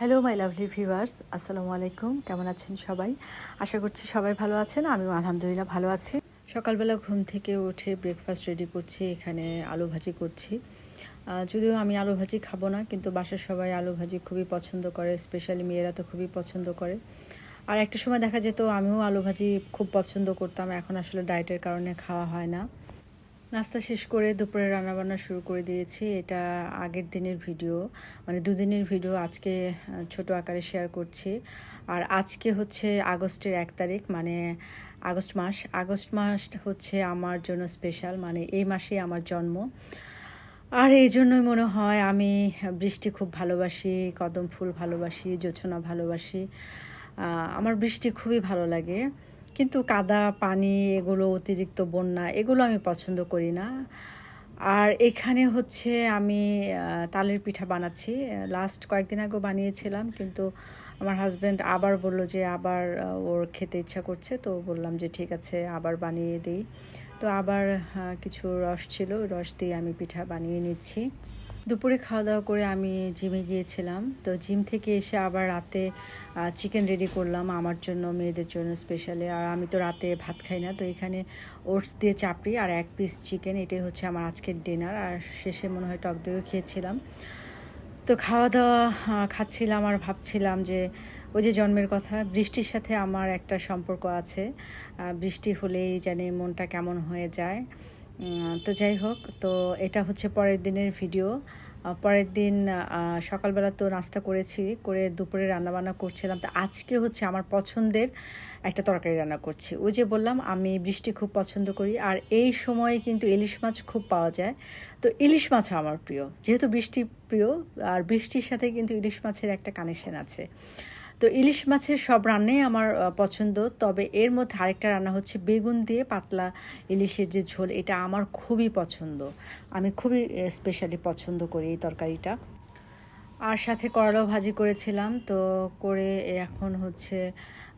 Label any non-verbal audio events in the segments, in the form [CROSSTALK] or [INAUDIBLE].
Hello my lovely viewers আসসালামু আলাইকুম কেমন আছেন সবাই? আশা করছি সবাই ভালো আছেন। আমিও আলহামদুলিল্লাহ ভালো আছি। সকালবেলা ঘুম থেকে উঠে ব্রেকফাস্ট রেডি করছি, এখানে আলু ভাজি করছি। যদিও আমি আলু ভাজি খাব না, কিন্তু বাসার সবাই আলু ভাজি খুবই পছন্দ করে স্পেশালি মেয়েরা তো খুবই পছন্দ করে। আর একটা সময় দেখা যেত, আমিও আলু ভাজি খুব পছন্দ করতাম, এখন আসলে ডায়েটের কারণে খাওয়া হয় না। নাস্তা শেষ করে দুপুরে রান্নাবান্না শুরু করে দিয়েছি। এটা আগের দিনের ভিডিও। মানে দুদিনের ভিডিও আজকে ছোট আকারে শেয়ার করছি। আর আজকে হচ্ছে আগস্টের এক তারিখ মানে আগস্ট মাস। আগস্ট মাস হচ্ছে আমার জন্য স্পেশাল মানে এই মাসেই আমার জন্ম। আর এই জন্যই মনে হয় আমি বৃষ্টি খুব ভালোবাসি কদম ফুল ভালোবাসি জোছনা ভালোবাসি। আমার বৃষ্টি খুবই ভালো লাগে। কিন্তু কাদা, পানি এগুলো অতিরিক্ত বন্যা এগুলো আমি পছন্দ করি না। আর এখানে হচ্ছে আমি তালের পিঠা বানাচ্ছি। লাস্ট কয়েকদিন আগেও বানিয়েছিলাম কিন্তু আমার হাজব্যান্ড আবার বলল যে আবার ওর খেতে ইচ্ছা করছে তো বললাম যে ঠিক আছে, আবার বানিয়ে দিই। তো আবার কিছু রস ছিল, রস দিয়ে আমি পিঠা বানিয়ে নিচ্ছি। দুপুরে খাওয়া দাওয়া করে আমি জিমে গিয়েছিলাম। তো জিম থেকে এসে আবার রাতে চিকেন রেডি করলাম আমার জন্য, মেয়েদের জন্য স্পেশালি আর আমি তো রাতে ভাত খাই না, তো এখানে ওটস দিয়ে চাপড়ি আর এক পিস চিকেন এটাই হচ্ছে আমার আজকের ডিনার আর শেষে মনে হয় টক দইও খেয়েছিলাম। তো খাওয়া দাওয়া খাচ্ছিলাম আর ভাবছিলাম যে, ওই যে জন্মের কথা, বৃষ্টির সাথে আমার একটা সম্পর্ক আছে। বৃষ্টি হলেই জানি মনটা কেমন হয়ে যায়। তো যাই হোক, তো এটা হচ্ছে পরের দিনের ভিডিও পরের দিন সকালবেলা তো নাস্তা করেছি, করে দুপুরে রান্নাবান্না করছিলাম। তো আজকে হচ্ছে আমার পছন্দের একটা তরকারি রান্না করছি। ওই যে বললাম, আমি বৃষ্টি খুব পছন্দ করি, আর এই সময়ে কিন্তু ইলিশ মাছ খুব পাওয়া যায়। তো ইলিশ মাছও আমার প্রিয়, যেহেতু বৃষ্টি প্রিয়, আর বৃষ্টির সাথে কিন্তু ইলিশ মাছের একটা কানেকশন আছে। তো ইলিশ মাছের সব রান্নাই আমার পছন্দ। তবে এর মধ্যে আরেকটা রান্না হচ্ছে বেগুন দিয়ে পাতলা ইলিশের যে ঝোল, এটা আমার খুবই পছন্দ। আমি খুবই স্পেশালি পছন্দ করি এই তরকারিটা। আর সাথে করলাও ভাজি করেছিলাম, তো করে এখন হচ্ছে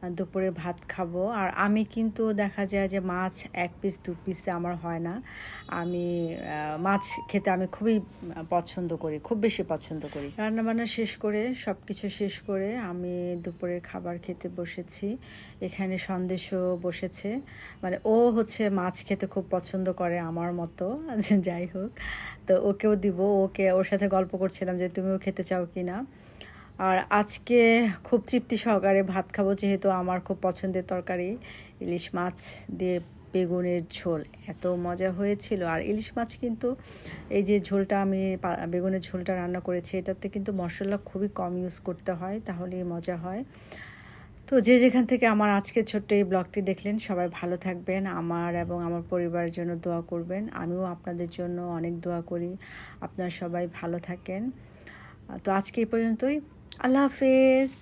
দুপুরে ভাত খাব। আর আমি কিন্তু দেখা যায় যে মাছ এক পিস দু পিসে আমার হয় না। আমি মাছ খেতে আমি খুবই পছন্দ করি, খুব বেশি পছন্দ করি। রান্নাবান্না শেষ করে সব কিছু শেষ করে আমি দুপুরের খাবার খেতে বসেছি। এখানে সন্দেশও বসেছে। মানে ও হচ্ছে মাছ খেতে খুব পছন্দ করে আমার মতো, [LAUGHS] যাই হোক। তো ওকেও দিব, ওকে, ওর সাথে গল্প করছিলাম যে তুমিও খেতে চাও কি না আর আজকে খুব তৃপ্তি সহকারে ভাত খাব যেহেতু আমার খুব পছন্দের তরকারি। ইলিশ মাছ দিয়ে বেগুনের ঝোল। এত মজা হয়েছিল। আর ইলিশ মাছ কিন্তু এই যে ঝোলটা আমি বেগুনের ঝোলটা রান্না করেছি, এটাতে কিন্তু মশলা খুবই কম ইউজ করতে হয়, তাহলেই মজা হয়। তো যে যেখান থেকে আমার আজকের ছোট্ট এই ব্লগটি দেখলেন, সবাই ভালো থাকবেন। আমার এবং আমার পরিবারের জন্য দোয়া করবেন। আমিও আপনাদের জন্য অনেক দোয়া করি। আপনারা সবাই ভালো থাকেন। তো আজকে এই পর্যন্তই। আল্লাহ হাফেজ।